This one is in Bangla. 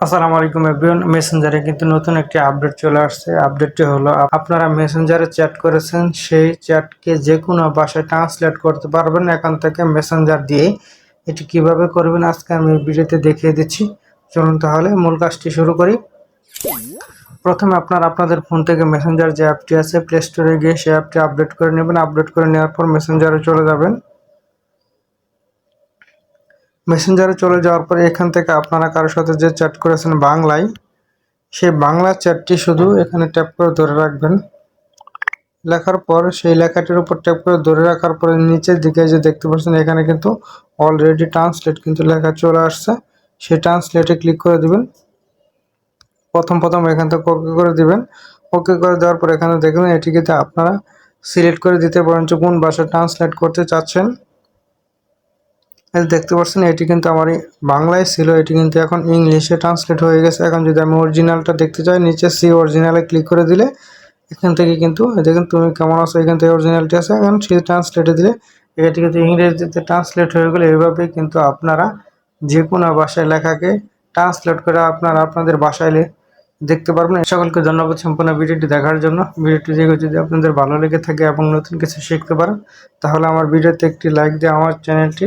আসসালামু আলাইকুম এভরিওয়ান মেসেঞ্জারে কিন্তু নতুন একটি আপডেট চলে আসছে। আপডেটটি হলো, আপনারা মেসেঞ্জারে চ্যাট করেছেন, সেই চ্যাটকে যে কোনো ভাষায় ট্রান্সলেট করতে পারবেন এখান থেকে মেসেঞ্জার দিয়ে। এটি কীভাবে করবেন আজকে আমি ভিডিওতে দেখিয়ে দিচ্ছি। চলুন তাহলে মূল কাজটি শুরু করি। প্রথমে আপনারা আপনাদের ফোন থেকে মেসেঞ্জার যে অ্যাপটি আছে প্লে স্টোরে গিয়ে সেই অ্যাপটি আপডেট করে নেবেন। আপডেট করে নেওয়ার পর মেসেঞ্জারে চলে যাবেন। মেসেঞ্জারে চলে যাওয়ার পরে এখান থেকে আপনারা কারোর সাথে যে চ্যাট করেছেন বাংলায়, সেই বাংলা চ্যাটটি শুধু এখানে ট্যাপ করে ধরে রাখবেন। লেখার পর সেই লেখাটির উপর ট্যাপ করে ধরে রাখার পরে নিচের দিকে যে দেখতে পাচ্ছেন, এখানে কিন্তু অলরেডি ট্রান্সলেট কিন্তু লেখা চলে আসছে। সেই ট্রান্সলেটে ক্লিক করে দিবেন। প্রথম প্রথম এখান থেকে ওকে করে দিবেন। ওকে করে দেওয়ার পর এখানে দেখবেন এটিকে আপনারা সিলেক্ট করে দিতে পারেন যে কোন ভাষা ট্রান্সলেট করতে চাচ্ছেন। দেখতে পাচ্ছেন, এটি কিন্তু আমার বাংলায় ছিল, এটি কিন্তু এখন ইংলিশে ট্রান্সলেট হয়ে গেছে। এখন যদি আমি অরিজিনালটা দেখতে চাই, নিচে সি অরিজিনালে ক্লিক করে দিলে, এখান থেকে কিন্তু দেখুন, তুমি কেমন আছো, এখান থেকে অরিজিনালটি আছে, এখন সেই ট্রান্সলেটে দিলে এটি কিন্তু ইংরেজিতে ট্রান্সলেট হয়ে গেলে এইভাবে কিন্তু আপনারা যে কোনো ভাষায় লেখাকে ট্রান্সলেট করে আপনারা আপনাদের ভাষায় দেখতে পারবেন। সকলকে ধন্যবাদ সম্পূর্ণ ভিডিওটি দেখার জন্য। ভিডিওটি দেখে যদি আপনাদের ভালো লেগে থাকে এবং নতুন কিছু শিখতে পারেন, তাহলে আমার ভিডিওতে একটি লাইক দিয়ে আমার চ্যানেলটি